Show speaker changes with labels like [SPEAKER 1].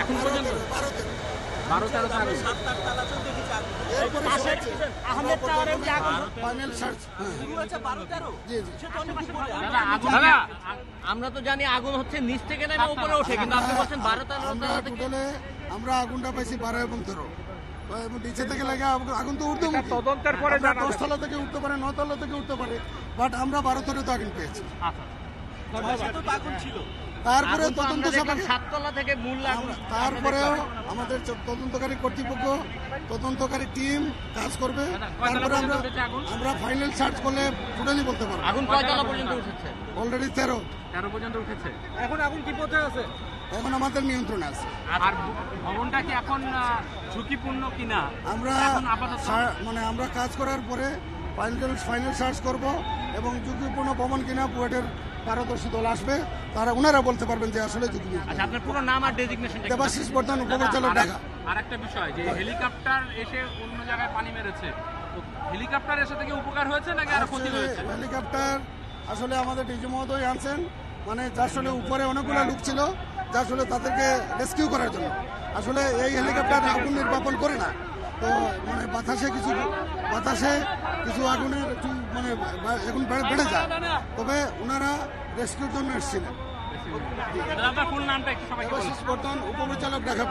[SPEAKER 1] এখন পর্যন্ত? বারো তেরো আমরা তো জানি আগুন হচ্ছে নিচ থেকে নেমে উপরে ওঠে কিন্তু আপনি বলছেন বারো তেরো
[SPEAKER 2] আমরা আগুনটা পাইছি বারো এবং তেরো। এবং নিচে থেকে লাগে আগুন- তো উঠতে
[SPEAKER 3] তদন্তের পরে
[SPEAKER 2] দশতলা থেকে উঠতে পারে নতলা থেকে উঠতে পারে বাট আমরা বারো তলে তো আগুন পেয়েছি। তারপরে তদন্ত
[SPEAKER 1] সাততলা থেকে মূল
[SPEAKER 2] তারপরেও আমাদের তদন্তকারী কর্তৃপক্ষ তদন্তকারী টিম কাজ করবে। তারপরে আমরা আমরা ফাইনাল সার্চ করলে টোটালি বলতে পারব।
[SPEAKER 1] আগুন কয়তলা পর্যন্ত উঠেছে?
[SPEAKER 2] অলরেডি তেরো।
[SPEAKER 1] তেরো পর্যন্ত উঠেছে।
[SPEAKER 3] এখন আগুন কি পথে আছে?
[SPEAKER 2] এখন আমাদের নিয়ন্ত্রণে আছে।
[SPEAKER 4] আর ভবনটা কি এখন ঝুঁকিপূর্ণ কিনা?
[SPEAKER 2] আমরা
[SPEAKER 4] আপাতত
[SPEAKER 2] মানে আমরা কাজ করার পরে ফাইনাল ফাইনাল সার্চ করব এবং ঝুঁকিপূর্ণ ভবন কিনা বুয়েটের পারদর্শী দল আসবে তারা ওনারা বলতে পারবেন যে আসলে
[SPEAKER 1] আচ্ছা আপনার পুরো নাম আর ডেজিগনেশন
[SPEAKER 2] দেবাশিস বর্ধন উপপরিচালক ঢাকা।
[SPEAKER 4] আর একটা বিষয় যে হেলিকপ্টার এসে অন্য জায়গায় পানি মেরেছে হেলিকপ্টার এসে থেকে উপকার হয়েছে নাকি আরও ক্ষতি হয়েছে?
[SPEAKER 2] হেলিকপ্টার আসলে আমাদের ডিজি মহোদয় আনছেন মানে যার আসলে উপরে অনেকগুলো লোক ছিল যা আসলে তাদেরকে রেস্কিউ করার জন্য। আসলে এই হেলিকপ্টার আগুন নির্বাপন করে না। তো মানে বাতাসে কিছু বাতাসে কিছু আগুনের একটু মানে এখন বেড়ে যায়। তবে ওনারা রেস্কিউর জন্য এসেছিলেন। উপপরিচালক ঢাকা